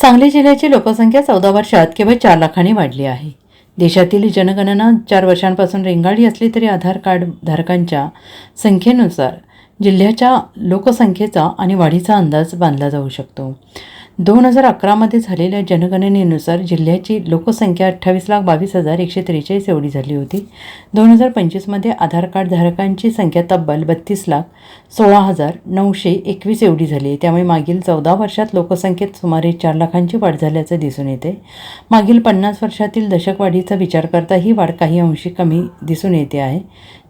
सांगली जिल्ह्याची लोकसंख्या चौदा वर्षात केवळ चार लाखांनी वाढली आहे. देशातील जनगणना चार वर्षांपासून रेंगाळली असली तरी आधार कार्ड धारकांच्या संख्येनुसार जिल्ह्याच्या लोकसंख्येचा आणि वाढीचा अंदाज बांधला जाऊ शकतो. दोन हजार अकरामध्ये झालेल्या जनगणनेनुसार जिल्ह्याची लोकसंख्या अठ्ठावीस लाख बावीस हजार एकशे त्रेचाळीस एवढी झाली होती. दोन हजार पंचवीसमध्ये आधार कार्ड धारकांची संख्या तब्बल बत्तीस लाख सोळा हजार नऊशे एकवीस एवढी झाली. आहे त्यामुळे मागील चौदा वर्षात लोकसंख्येत सुमारे चार लाखांची वाढ झाल्याचं दिसून येते. मागील पन्नास वर्षातील दशकवाढीचा विचार करता ही वाढ काही अंशी कमी दिसून येते आहे.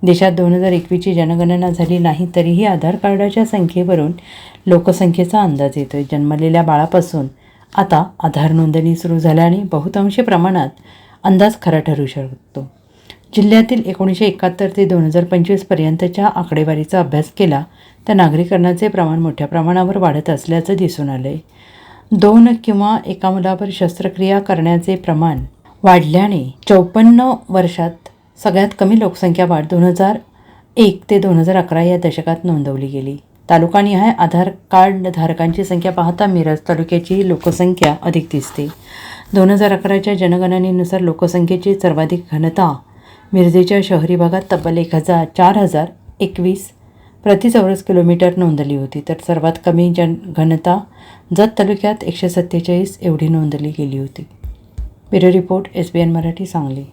देशात दोन हजार एकवीसची जनगणना झाली नाही तरीही आधार कार्डाच्या संख्येवरून लोकसंख्येचा अंदाज येतोय. जन्मलेल्या बाळापासून आता आधार नोंदणी सुरू झाल्याने बहुतांशी प्रमाणात अंदाज खरा ठरू शकतो. जिल्ह्यातील एकोणीसशे एकाहत्तर ते दोन हजार पंचवीसपर्यंतच्या आकडेवारीचा अभ्यास केला तर नागरीकरणाचे प्रमाण मोठ्या प्रमाणावर वाढत असल्याचं दिसून आलं आहे दोन किंवा एका मुलावर शस्त्रक्रिया करण्याचे प्रमाण वाढल्याने चौपन्न वर्षात सगळ्यात कमी लोकसंख्या वाढ दोन हजार एक ते दोन हजार अकरा या दशकात नोंदवली गेली. तालुकानिहाय आधार कार्ड धारकांची संख्या पाहता मिरज तालुक्याची लोकसंख्या अधिक दिसते. दोन हजार अकराच्या जनगणनेनुसार लोकसंख्येची सर्वाधिक घनता मिरजेच्या शहरी भागात तब्बल एक हजार चार हजार एकवीस प्रति चौरस किलोमीटर नोंदली होती. तर सर्वात कमी जन घनता जत तालुक्यात एकशे सत्तेचाळीस एवढी नोंदली गेली होती. Bureau report S B N Marathi Sangli.